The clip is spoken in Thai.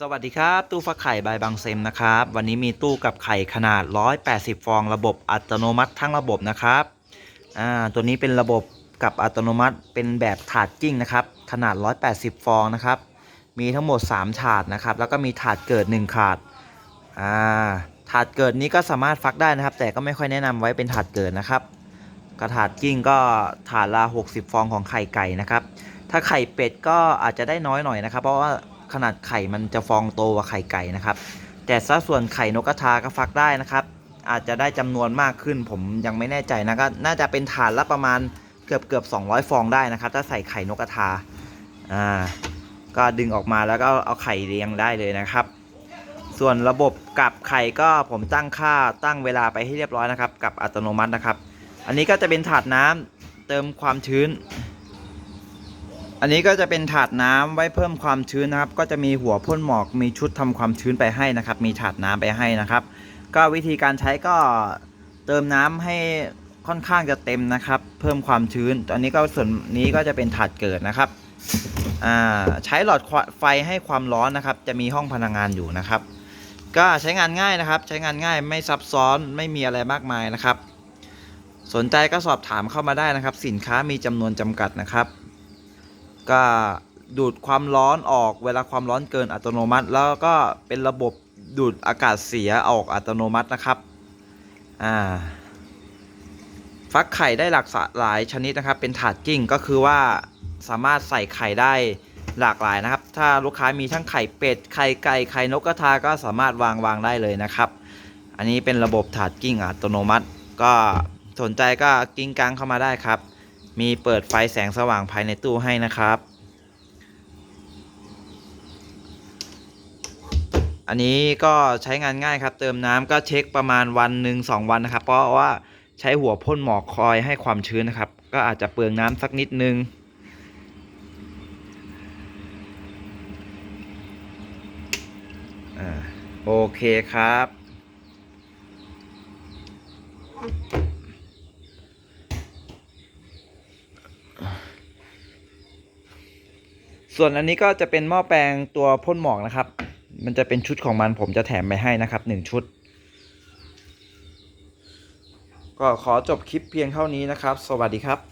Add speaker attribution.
Speaker 1: สวัสดีครับ ตู้ฟักไข่ใบบางเซมนะครับ วันนี้มีตู้กับไข่ขนาด 180 ฟอง ระบบอัตโนมัติทั้งระบบนะครับอ่าตัวนี้เป็นระบบกับอัตโนมัติเป็นแบบถาดกิ้งนะครับขนาด 180 ฟองนะครับ มีทั้งหมด 3 ถาดนะครับ แล้วก็มีถาดเกิด1ถาดอ่าถาดเกิดนี้ก็สามารถฟักได้นะครับ แต่ก็ไม่ค่อยแนะนำไว้เป็นถาดเกิดนะครับกระถาดกิ้งก็ถาดละ 60 ฟองของไข่ไก่นะครับถ้าไข่เป็ดก็อาจจะได้น้อยหน่อยนะครับ เพราะว่า ขนาดไข่มันจะฟองโตกว่าไข่ไก่นะครับ แต่สัดส่วนไข่นกกระทาก็ฟักได้นะครับ อาจจะได้จำนวนมากขึ้นผมยังไม่แน่ใจนะก็น่าจะเป็นถาดละประมาณเกือบเกือบ200 ฟองได้นะครับ ถ้าใส่ไข่นกกระทาอ่าก็ดึงออกมาแล้วก็เอาไข่เรียงได้เลยนะครับ ส่วนระบบกับไข่ก็ผมตั้งค่าตั้งเวลาไปให้เรียบร้อยนะครับ กับอัตโนมัตินะครับ อันนี้ก็จะเป็นถาดน้ำเติมความชื้น อันนี้ก็จะเป็นถาดน้ำไว้เพิ่มความชื้นนะครับ ก็จะมีหัวพ่นหมอกมีชุดทำความชื้นไปให้นะครับ มีถาดน้ำไปให้นะครับ ก็วิธีการใช้ก็เติมน้ำให้ค่อนข้างจะเต็มนะครับ เพิ่มความชื้นตอนนี้ก็ส่วนนี้ก็จะเป็นถาดเกิดนะครับอ่าใช้หลอดไฟให้ความร้อนนะครับ จะมีห้องพลังงานอยู่นะครับ ก็ใช้งานง่ายนะครับ ใช้งานง่ายไม่ซับซ้อนไม่มีอะไรมากมายนะครับ สนใจก็สอบถามเข้ามาได้นะครับ สินค้ามีจำนวนจำกัดนะครับ ก็ดูดความร้อนออกเวลาความร้อนเกินอัตโนมัติ แล้วก็เป็นระบบดูดอากาศเสียออกอัตโนมัตินะครับอ่าฟักไข่ได้หลากหลายชนิดนะครับ เป็นถาดกิ้งก็คือว่าสามารถใส่ไข่ได้หลากหลายนะครับ ถ้าลูกค้ามีทั้งไข่เป็ด ไข่ไก่ ไข่นกกระทาก็สามารถวางวางได้เลยนะครับ อันนี้เป็นระบบถาดกิ้งอัตโนมัติ ก็สนใจก็กิ้งกังเข้ามาได้ครับ มีเปิดไฟแสงสว่างภายในตู้ให้นะครับ อันนี้ก็ใช้งานง่ายครับ เติมน้ำก็เช็คประมาณวันหนึ่งสองวันนะครับ เพราะว่าใช้หัวพ่นหมอกคอยให้ความชื้นนะครับ ก็อาจจะเปลืองน้ำสักนิดนึงอ่าโอเคครับ ส่วนอันนี้ก็จะเป็นหม้อแปลงตัวพ่นหมอกนะครับ มันจะเป็นชุดของมันผมจะแถมไปให้นะครับหนึ่งชุด ก็ขอจบคลิปเพียงเท่านี้นะครับ สวัสดีครับ